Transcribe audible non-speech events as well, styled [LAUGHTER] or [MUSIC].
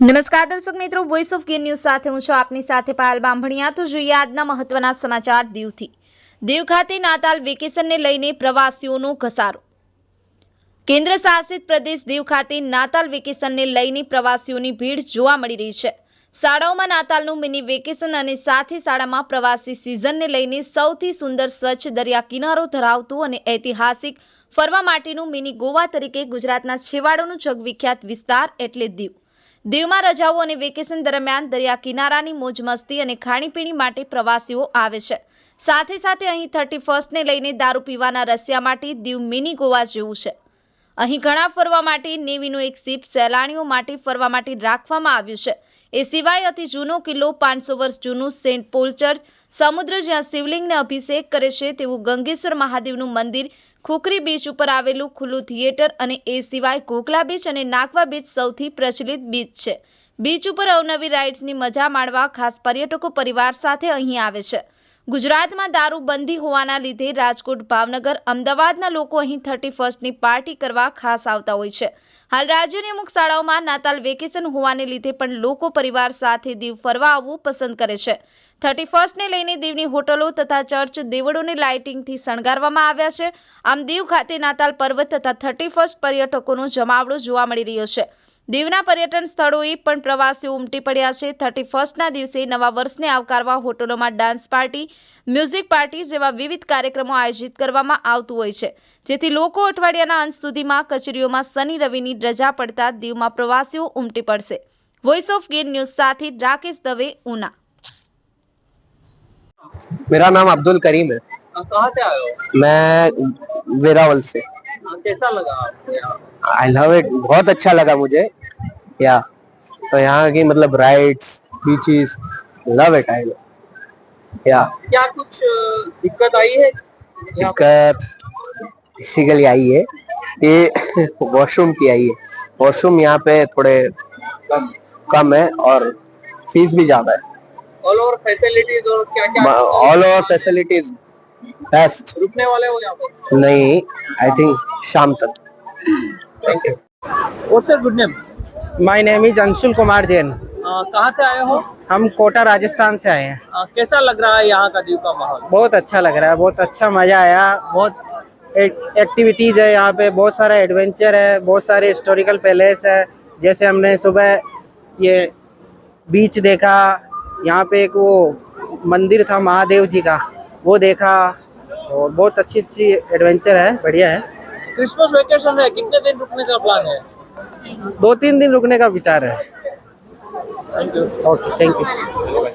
નમસ્કાર દર્શક મિત્રો વોઇસ ઓફ ગેન ન્યૂઝ સાથે હું છું આપની સાથે પાયલ બાંભણિયા તો જોઈએ આજના મહત્વના સમાચાર દીવથી. દીવ ખાતે નાતાલ વેકેશનને લઈને પ્રવાસીઓનો ઘસારો. કેન્દ્ર શાસિત પ્રદેશ દીવ ખાતે નાતાલ વેકેશનને લઈને પ્રવાસીઓની ભીડ જોવા મળી રહી છે. શાળાઓમાં નાતાલનું મિની વેકેશન અને સાથે શાળામાં પ્રવાસી સિઝનને લઈને સૌથી સુંદર સ્વચ્છ દરિયા કિનારો ધરાવતું અને ઐતિહાસિક ફરવા માટેનું મિની ગોવા તરીકે ગુજરાતના છેવાડાનું જગવિખ્યાત વિસ્તાર એટલે દીવ. દીવમાં રજાઓ અને વેકેશન દરમિયાન દરિયા કિનારાની મોજ મસ્તી અને ખાણીપીણી માટે પ્રવાસીઓ આવે છે. સાથે સાથે અહીં થર્ટી ફર્સ્ટને લઈને દારૂ પીવાના રસિયા માટે દીવ મિની ગોવા જેવું છે. અહીં ઘણા ફરવા માટે નેવીનું એક સીપ સહેલાણીઓ માટે ફરવા માટે રાખવામાં આવ્યું છે. એ સિવાય અતિ જૂનો કિલ્લો પાંચસો વર્ષ જૂનું સેન્ટ પોલ ચર્ચ, સમુદ્ર જ્યાં શિવલિંગને અભિષેક કરે છે તેવું ગંગેશ્વર મહાદેવનું મંદિર ખુકરી બીચ ઉપર આવેલું ખુલ્લું થિયેટર અને એ સિવાય કોકલા બીચ અને નાગવા બીચ સૌથી પ્રચલિત બીચ છે. બીચ ઉપર અવનવી રાઇડ્સની મજા માણવા ખાસ પર્યટકો પરિવાર સાથે અહીં આવે છે. ગુજરાતમાં દારૂ બંધી હોવાના લીધે રાજકોટ, ભાવનગર, અમદાવાદના લોકો અહીં થર્ટી ફર્સ્ટની પાર્ટી કરવા ખાસ આવતા હોય છે. હાલ રાજ્યની અમુક શાળાઓમાં નાતાલ વેકેશન હોવાને લીધે પણ લોકો પરિવાર સાથે દીવ ફરવા આવવું પસંદ કરે છે. થર્ટી ફર્સ્ટને લઈને દીવની હોટલો તથા ચર્ચ દેવળોને લાઇટિંગથી શણગારવામાં આવ્યા છે. આમ દીવ ખાતે નાતાલ પર્વ તથા થર્ટી ફર્સ્ટ પર્યટકોનો જમાવડો જોવા મળી રહ્યો છે. દીવના પર્યટન સ્થળોએ પણ પ્રવાસીઓ ઉમટી પડ્યા છે થર્ટી ફર્સ્ટના દિવસે નવા વર્ષને આવકારવા હોટલોમાં ડાન્સ પાર્ટી મ્યુઝિક પાર્ટી જેવા વિવિધ કાર્યક્રમો આયોજિત કરવામાં આવતું હોય છે જેથી લોકો અઠવાડિયાના અંત સુધીમાં કચેરીઓમાં શનિ રવિની રજા પડતા દીવમાં પ્રવાસીઓ ઉમટી પડશે વોઇસ ઓફ ગીર ન્યૂઝ સાથે રાકેશ દવે ઉના मेरा नाम अब्दुल करीम है कहाँ से आए हो मैं वेरावल से हाँ, कैसा लगा आपको आई लव इट बहुत अच्छा लगा मुझे। या तो यहाँ की मतलब राइड्स बीचेस लव इट आई या क्या कुछ दिक्कत आई है? दिक्कत बेसिकली आई है। ये [LAUGHS] वॉशरूम की आई है। वॉशरूम यहाँ पे थोड़े कम है और फ़ीस भी ज़्यादा है। ऑल ओवर फैसिलिटीज़ और क्या क्या ऑल ओवर फैसिलिटीज़ बेस्ट रुकने वाले हो यहाँ पे? नहीं आई थिंक शाम तक। Thank you what's your good name my name is Anshul Kumar Jain कहाँ से आए हो? हम कोटा राजस्थान से आए हैं। अ, कैसा लग रहा है यहाँ का दीव का माहौल? बहुत अच्छा लग रहा है बहुत अच्छा मज़ा आया बहुत एक्टिविटीज़ है यहाँ पे बहुत सारा एडवेंचर है बहुत सारे हिस्टोरिकल पैलेस है। जैसे हमने सुबह ये बीच देखा यहाँ पे एक वो मंदिर था महादेव जी का वो देखा। और बहुत अच्छी अच्छी एडवेंचर है बढ़िया है। क्रिसमस वेकेशन है कितने दिन रुकने का प्लान है? दो तीन दिन रुकने का विचार है। Thank you okay thank you